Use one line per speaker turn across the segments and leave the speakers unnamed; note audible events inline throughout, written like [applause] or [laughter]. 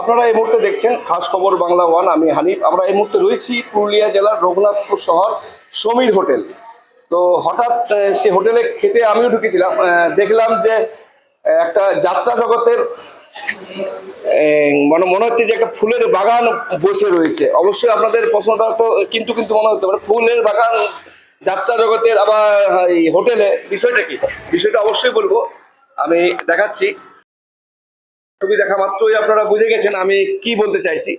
আপনারা এই মুহূর্তে দেখছেন খাস খবর বাংলা ওয়ান, আমি হানিফ। আমরা এই মুহূর্তে রয়েছি পুরুলিয়া জেলার রঘুনাথপুর শহর সমীর হোটেল। তো হঠাৎ সে হোটেলে খেতে আমিও ঢুকেছিলাম। দেখলাম যে একটা যাত্রা জগতের মানে মনে হচ্ছে যে একটা ফুলের বাগান বসে রয়েছে। অবশ্যই আপনাদের প্রশ্নটা তো কিন্তু কিন্তু মনে হতে পারে। ফুলের বাগান, যাত্রা জগতের আবার এই হোটেলে, বিষয়টা কি? বিষয়টা অবশ্যই বলব। আমি দেখাচ্ছি। ছবি দেখা মাত্রই আপনারা বুঝে গেছেন আমি কি বলতে চাইছি।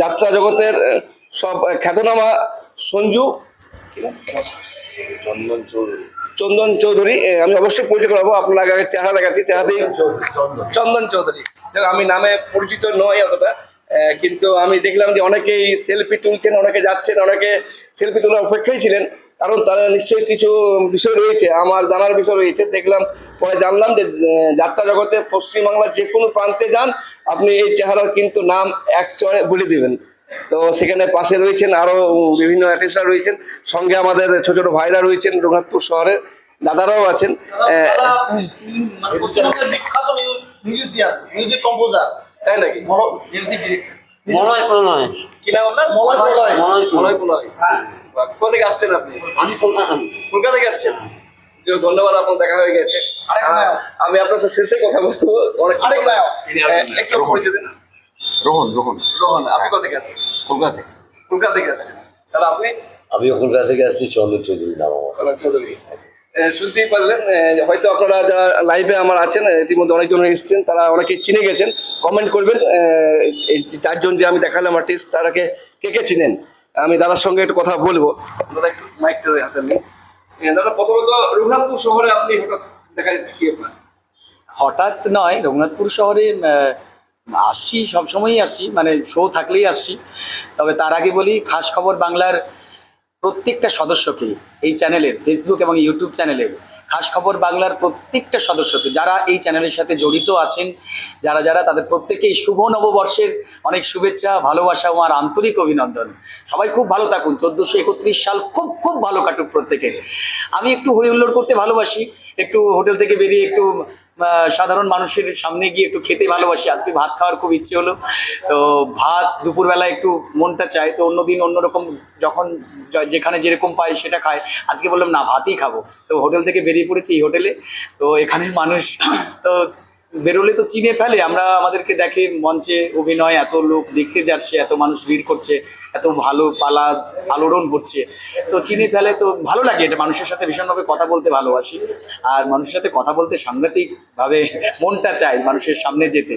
যাত্রা জগতের সব খ্যাতনামা সঞ্জু
চন্দন চৌধুরী।
চন্দন চৌধুরী আমি অবশ্যই পরিচয় করাবো আপনার আগে চেহারা দেখাচ্ছি চেহারাতেই
চৌধুরী চন্দন।
চৌধুরী। দেখো, আমি নামে পরিচিত নই অতটা কিন্তু আমি দেখলাম যে অনেকেই সেলফি তুলছেন অনেকে যাচ্ছেন অনেকে সেলফি তোলার অপেক্ষায় ছিলেন। কারণ তারা নিশ্চয়ই কিছু বিষয় রয়েছে আমার জানার বিষয় রয়েছে দেখলাম পরে জানলাম যে যাত্রা জগতে পশ্চিমবাংলার যে কোনো প্রান্তে যান আপনি এই চেহারার কিন্তু নাম এক চড়ে বলে দিবেন। তো সেখানে পাশে রয়েছেন আরও বিভিন্ন আর্টিস্টরা রয়েছেন সঙ্গে আমাদের ছোট ছোট ভাইরা রয়েছেন রঘুনাথপুর শহরের দাদারাও আছেন।
মিউজিক কম্পোজার
তাই নাকি?
মিউজিক ডিরেক্টর
মলয় প্রণয়
কি নাম আপনার?
মলয় প্রলয়।
মলয়
মলয় প্রলয়।
হ্যাঁ।
কোথা থেকে আসছেন আপনি?
আমি কলকাতা।
কলকাতা থেকে আসছেন। ধন্যবাদ আপনার দেখা হয়ে গেছে। আমি আপনার সাথে শেষে কথা বলব। একটু পরিচয় দিন।
রোহন রোহন।
রোহন আপনি কোথা থেকে আসছেন?
কলকাতা থেকে।
কলকাতা থেকে আসছেন। তাহলে আপনি?
আমিও কলকাতা থেকে আসছি চন্দন চৌধুরী নাম আমার।
চৌধুরী শুনতেই পারলেন। হয়তো আপনারা যারা লাইভে আমার আছেন ইতিমধ্যে অনেকজন এসেছেন, তারা অনেকে চিনে গেছেন। কমেন্ট করবেন এই চারজন যে আমি দেখালাম আর্টিস্ট তারাকে কে কে চিনেন? আমি দাদার সঙ্গে একটু কথা বলব। দাদা প্রথমত রঘুনাথপুর শহরে আপনি হঠাৎ দেখা যাচ্ছে
হঠাৎ নয়, রঘুনাথপুর শহরে আসছি, সবসময়ই আসছি মানে শো থাকলেই আসছি। তবে তার আগে বলি, খাস খবর বাংলার প্রত্যেকটা সদস্যকে এই চ্যানেলের ফেসবুক এবং ইউটিউব চ্যানেলের খাস খবর বাংলার প্রত্যেকটা সদস্যকে, যারা এই চ্যানেলের সাথে জড়িত আছেন, যারা যারা তাদের প্রত্যেকেই শুভ নববর্ষের অনেক শুভেচ্ছা, ভালোবাসা ও আর আন্তরিক অভিনন্দন। সবাই খুব ভালো থাকুন। চোদ্দোশো একত্রিশ সাল খুব খুব ভালো কাটুক প্রত্যেকের। আমি একটু হই হুল্লোড় করতে ভালোবাসি, একটু হোটেল থেকে বেরিয়ে একটু সাধারণ মানুষের সামনে গিয়ে একটু খেতে ভালোবাসি। আজকে ভাত খাওয়ার খুব ইচ্ছে হলো। তো ভাত দুপুরবেলা একটু মনটা চায়, তো অন্যদিন অন্যরকম যখন যেখানে যেরকম পাই সেটা খায়। আজকে বললাম, না, ভাতই খাব। তো হোটেল থেকে বেরিয়ে পড়েছি এই হোটেলে। তো এখানের মানুষ, তো বেরোলে তো চিনে ফেলে। আমরা আমাদেরকে দেখে মঞ্চে অভিনয়, এত লোক দেখতে যাচ্ছে, এত মানুষ ভিড় করছে, এত ভালো পালা আলোড়ন হচ্ছে। তো চিনে ফেলে তো ভালো লাগে, এটা মানুষের সাথে ভীষণভাবে কথা বলতে ভালোবাসি। আর মানুষের সাথে কথা বলতে সাংঘাতিকভাবে মনটা চাই মানুষের সামনে যেতে।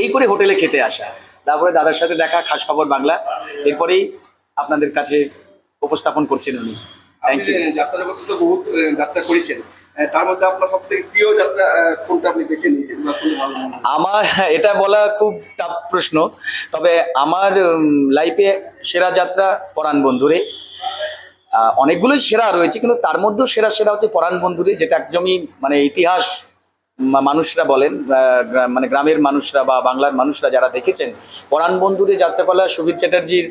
এই করে হোটেলে খেতে আসা। তারপরে দাদার সাথে দেখা, খাস খবর বাংলা। এরপরেই আপনাদের কাছে উপস্থাপন করছেন উনি। থ্যাংক ইউ
আপনি যাত্রা জগতে তো বহুত যাত্রা করেছেন। তার মধ্যে আপনার সব থেকে প্রিয় যাত্রা কোনটা আপনি বেছে নিয়েছেন?
আমার [laughs] এটা বলা খুব টাফ প্রশ্ন তবে আমার লাইফে সেরা যাত্রা পরাণ বন্ধুরে। অনেকগুলোই সেরা রয়েছে কিন্তু তার মধ্যেও সেরা সেরা হচ্ছে পরাণ বন্ধুরে যেটা একদমই মানে ইতিহাস মানুষরা বলেন মানে গ্রামের মানুষরা বা বাংলার মানুষরা যারা দেখেছেন, পরাণ বন্ধুরে যাত্রাপালা, সুবীর চ্যাটার্জির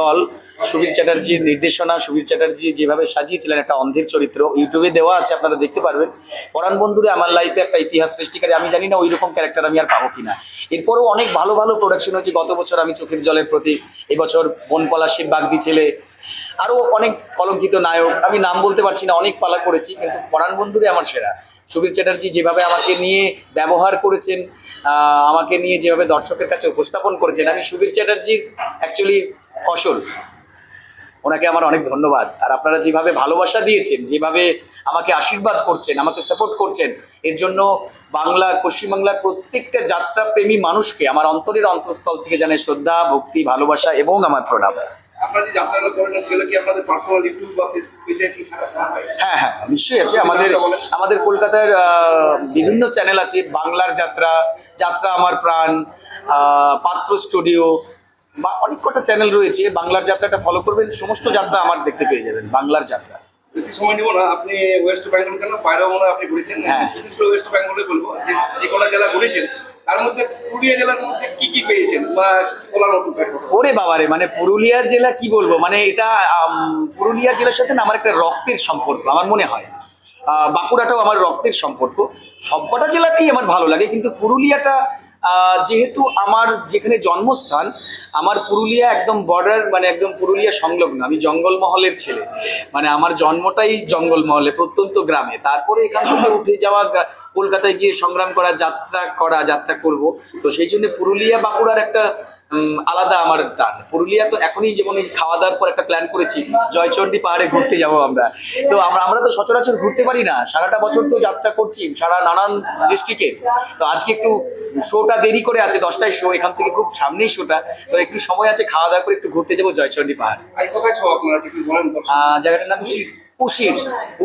দল, সুবীর চ্যাটার্জির নির্দেশনা, সুবীর চ্যাটার্জি যেভাবে সাজিয়েছিলেন একটা অন্ধের চরিত্র, ইউটিউবে দেওয়া আছে, আপনারা দেখতে পারবেন। পরাণ বন্ধুরে আমার লাইফে একটা ইতিহাস সৃষ্টিকারী, আমি জানি না ওই রকম ক্যারেক্টার আমি আর পাবো কিনা। এরপরেও অনেক ভালো ভালো প্রোডাকশন হয়েছে। গত বছর আমি চোখের জলের প্রতি এবছর বন পলাশির বাগদি ছেলে, আরও অনেক কলঙ্কিত নায়ক, আমি নাম বলতে পারছি না, অনেক পালা করেছি, কিন্তু পরাণ বন্ধুরে আমার সেরা। সুবীর চ্যাটার্জি যেভাবে আমাকে নিয়ে ব্যবহার করেছেন আমাকে নিয়ে যেভাবে দর্শকের কাছে উপস্থাপন করেছেন, আমি সুবীর চ্যাটার্জির অ্যাকচুয়ালি ফসল। ওনাকে আমার অনেক ধন্যবাদ। আর আপনারা যেভাবে ভালোবাসা দিয়েছেন, যেভাবে আমাকে আশীর্বাদ করছেন, আমাকে সাপোর্ট করছেন, এর জন্য বাংলার, পশ্চিমবাংলার প্রত্যেকটা যাত্রাপ্রেমী মানুষকে, আমার অন্তরের অন্তঃস্থল থেকে জানাই শ্রদ্ধা, ভক্তি, ভালোবাসা এবং আমার প্রণাম।
হয়?
হ্যাঁ নিশ্চয়ই আছে। আমাদের আমাদের কলকাতার বিভিন্ন চ্যানেল আছে। বাংলার যাত্রা যাত্রা আমার প্রাণ পাত্র স্টুডিও বা অনেক কটা চ্যানেল রয়েছে। বাংলার যাত্রাটা ফলো করবেন। সমস্ত যাত্রা আমার দেখতে পেয়ে যাবেন। বাংলার যাত্রা।
বেশি সময় নিব না। আপনি ওয়েস্ট বেঙ্গল কেন? বাইরেও মনে আপনি ঘুরেছেন।
হ্যাঁ।
বিশেষ করে ওয়েস্ট বেঙ্গলে বলব। যে কটা জেলা ঘুরেছেন। তার মধ্যে পুরুলিয়া জেলার মধ্যে পেয়েছেন?
ওরে বাবারে মানে পুরুলিয়া জেলা কি বলব? মানে এটা পুরুলিয়া জেলার সাথে না আমার একটা রক্তের সম্পর্ক, আমার মনে হয়। বাঁকুড়াটাও আমার রক্তের সম্পর্ক। সবকটা জেলাতেই আমার ভালো লাগে, কিন্তু পুরুলিয়াটা যেহেতু আমার যেখানে জন্মস্থান, আমার পুরুলিয়া একদম বর্ডার মানে একদম পুরুলিয়া সংলগ্ন। আমি জঙ্গলমহলের ছেলে। মানে আমার জন্মটাই জঙ্গলমহলে, প্রত্যন্ত গ্রামে। তারপরে এখান থেকে উঠে যাওয়া, কলকাতায় গিয়ে সংগ্রাম করা, যাত্রা করা, যাত্রা করব। তো সেই জন্য পুরুলিয়া বাঁকুড়ার একটা আলাদা আমার টান। পুরুলিয়া তো এখনই যেমন খাওয়া দাওয়ার পর একটা প্ল্যান করেছি জয়চণ্ডী পাহাড়ে ঘুরতে যাব আমরা। তো আমরা আমরা তো সচরাচর ঘুরতে পারি না। সারাটা বছর তো যাত্রা করছি সারা নানান ডিস্ট্রিক্টে তো আজকে একটু শোটা দেরি করে আছে দশটায় শো এখান থেকে খুব সামনেই শোটা তো একটু সময় আছে খাওয়া দাওয়া করে একটু ঘুরতে যাব জয়চণ্ডী পাহাড়। জায়গাটার নাম উশির।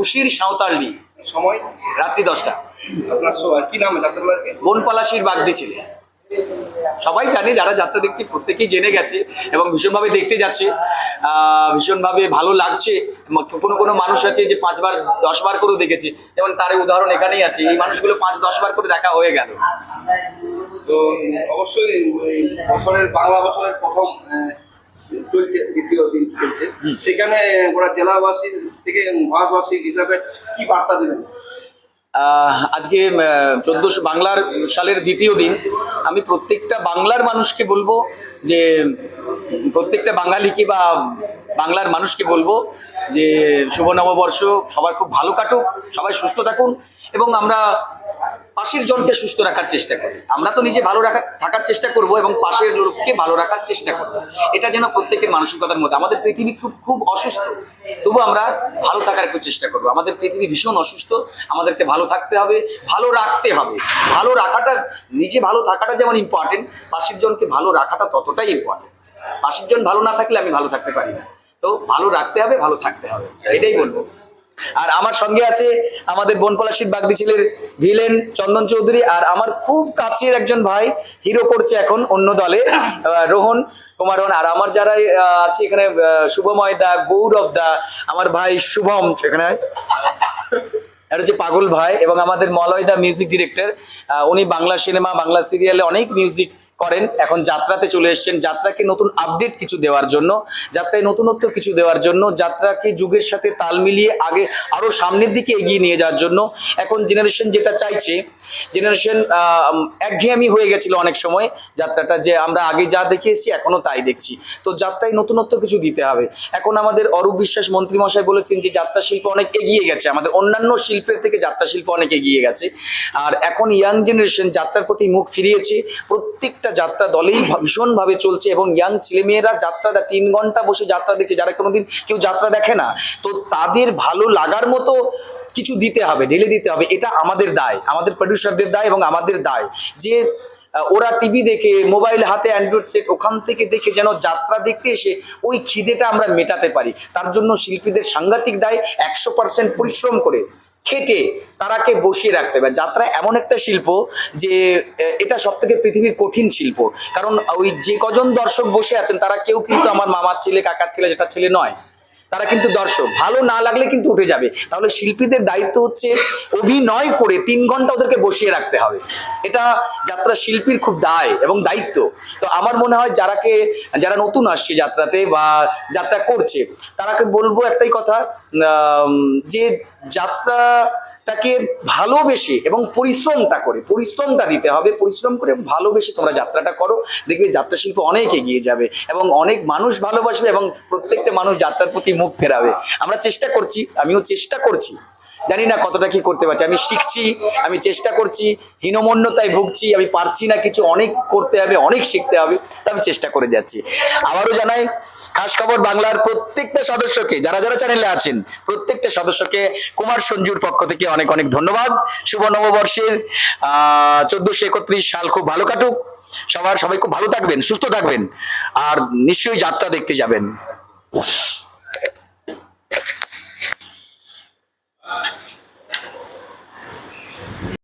উশির সাঁওতালডি।
সময়?
রাত্রি দশটা।
আপনার কি নাম
বনপলাশির বাগদি ছেলে। সবাই জানে যারা যাত্রা দেখছে প্রত্যেকেই জেনে গেছে এবং ভীষণভাবে দেখতে যাচ্ছে। আহ, ভীষণভাবে ভালো লাগছে। কোনো কোনো মানুষ আছে যে পাঁচবার দশবার করেও দেখেছে। যেমন তার উদাহরণ এখানেই আছে। এই মানুষগুলো পাঁচ দশবার করে দেখা হয়ে গেল।
তো অবশ্যই বছরের বাংলা বছরের প্রথম চলছে দ্বিতীয় দিন চলছে। সেখানে গোটা জেলাবাসীর থেকে ভারতবাসী হিসাবে কি বার্তা দিবেন?
আহ, আজকে চোদ্দশো বাংলার সালের দ্বিতীয় দিন। আমি প্রত্যেকটা বাংলার মানুষকে বলব যে, প্রত্যেকটা বাঙালিকে বা বাংলার মানুষকে বলব যে, শুভ নববর্ষ সবার খুব ভালো কাটুক, সবাই সুস্থ থাকুন এবং আমরা পাশের জনকে সুস্থ রাখার চেষ্টা করি। আমরা তো নিজে ভালো রাখার থাকার চেষ্টা করব এবং পাশের লোককে ভালো রাখার চেষ্টা করব। এটা যেন প্রত্যেকের মানসিকতার মধ্যে আমাদের পৃথিবী খুব খুব অসুস্থ। তবু আমরা ভালো থাকার একটু চেষ্টা করব। আমাদের পৃথিবী ভীষণ অসুস্থ। আমাদেরকে ভালো থাকতে হবে, ভালো রাখতে হবে। ভালো রাখাটা নিজে ভালো থাকাটা যেমন ইম্পর্টেন্ট পাশের জনকে ভালো রাখাটা ততটাই ইম্পর্টেন্ট পাশের জন ভালো না থাকলে আমি ভালো থাকতে পারি না। তো ভালো রাখতে হবে, ভালো থাকতে হবে। এটাই বলব। আর আমার সঙ্গে আছে আমাদের বনপলাশির বাগদি ছেলের ভিলেন চন্দন চৌধুরী আর আমার খুব কাছের একজন ভাই হিরো করছে এখন অন্য দলে রোহন কুমার রোহন। আর আমার যারা আছে এখানে শুভময় দা, গৌরব দা, আমার ভাই শুভম। এখানে এটা হচ্ছে পাগল ভাই এবং আমাদের মলয়দা মিউজিক ডিরেক্টর উনি বাংলা সিনেমা বাংলা সিরিয়ালে অনেক মিউজিক করেন। এখন যাত্রাতে চলে এসেছেন। যাত্রাকে নতুন আপডেট কিছু দেওয়ার জন্য, যাত্রায় নতুনত্ব কিছু দেওয়ার জন্য, যাত্রাকে যুগের সাথে তাল মিলিয়ে আগে আরও সামনের দিকে এগিয়ে নিয়ে যাওয়ার জন্য। এখন জেনারেশন যেটা চাইছে জেনারেশন একঘেয়েমি হয়ে গেছিল অনেক সময়। যাত্রাটা যে আমরা আগে যা দেখে এসেছি এখনও তাই দেখছি। তো যাত্রায় নতুনত্ব কিছু দিতে হবে। এখন আমাদের অরূপ বিশ্বাস মন্ত্রীমশাই বলেছেন যে যাত্রা শিল্প অনেক এগিয়ে গেছে। আমাদের অন্যান্য শিল্পের থেকে যাত্রা শিল্প অনেকে এগিয়ে গেছে। আর এখন ইয়াং জেনারেশন যাত্রার প্রতি মুখ ফিরিয়েছে। প্রত্যেকটা যাত্রা দলেই ভীষণভাবে চলছে এবং ইয়াং ছেলেমেয়েরা যাত্রা তিন ঘণ্টা বসে যাত্রা দেখছে। যারা কোনোদিন কেউ যাত্রা দেখে না, তো তাদের ভালো লাগার মতো কিছু দিতে হবে, ঢেলে দিতে হবে, এটা আমাদের দায়, আমাদের প্রডিউসারদের দায় এবং আমাদের দায়। যে ওরা টিভি দেখে মোবাইল হাতে অ্যান্ড্রয়েড সেট ওখান থেকে দেখে যেন যাত্রা দেখতে এসে ওই খিদেটা আমরা মেটাতে পারি। তার জন্য শিল্পীদের সাংঘাতিক দায়, একশো পার্সেন্ট পরিশ্রম করে খেটে তারাকে বসিয়ে রাখতে হবে। যাত্রা এমন একটা শিল্প যে এটা সব থেকে পৃথিবীর কঠিন শিল্প। কারণ, ওই যে কজন দর্শক বসে আছেন, তারা কেউ কিন্তু আমার মামার ছেলে, কাকার ছেলে যেটা ছেলে নয়। তারা কিন্তু দর্শক। ভালো না লাগলে কিন্তু উঠে যাবে। তাহলে শিল্পীদের দায়িত্ব হচ্ছে অভিনয় করে তিন ঘণ্টা ওদেরকে বসিয়ে রাখতে হবে। এটা যাত্রা শিল্পীর খুব দায় এবং দায়িত্ব। তো আমার মনে হয় যারাকে, যারা নতুন আসছে যাত্রাতে বা যাত্রা করছে, তারাকে বলব একটাই কথা যে যে যাত্রাটাকে ভালোবেসে এবং পরিশ্রমটা করে, পরিশ্রমটা দিতে হবে, পরিশ্রম করে ভালোবেসে তোমরা যাত্রাটা করো। দেখবে যাত্রা শিল্প অনেক এগিয়ে যাবে এবং অনেক মানুষ ভালোবাসবে এবং প্রত্যেকটা মানুষ যাত্রার প্রতি মুখ ফেরাবে। আমরা চেষ্টা করছি, আমিও চেষ্টা করছি। জানি না কতটা কি করতে পারছি। আমি শিখছি, আমি চেষ্টা করছি, হীনমন্যতায় ভুগছি, আমি পারছি না কিছু, অনেক করতে হবে, অনেক শিখতে হবে, তা আমি চেষ্টা করে যাচ্ছি। আবারও জানাই, খাস খবর বাংলার প্রত্যেকটা সদস্যকে, যারা যারা চ্যানেলে আছেন, প্রত্যেকটা সদস্যকে কুমার সঞ্জুর পক্ষ থেকে অনেক অনেক ধন্যবাদ। শুভ নববর্ষের চোদ্দশো একত্রিশ সাল খুব ভালো কাটুক। সবার সবাই খুব ভালো থাকবেন, সুস্থ থাকবেন, আর নিশ্চয়ই যাত্রা দেখতে যাবেন।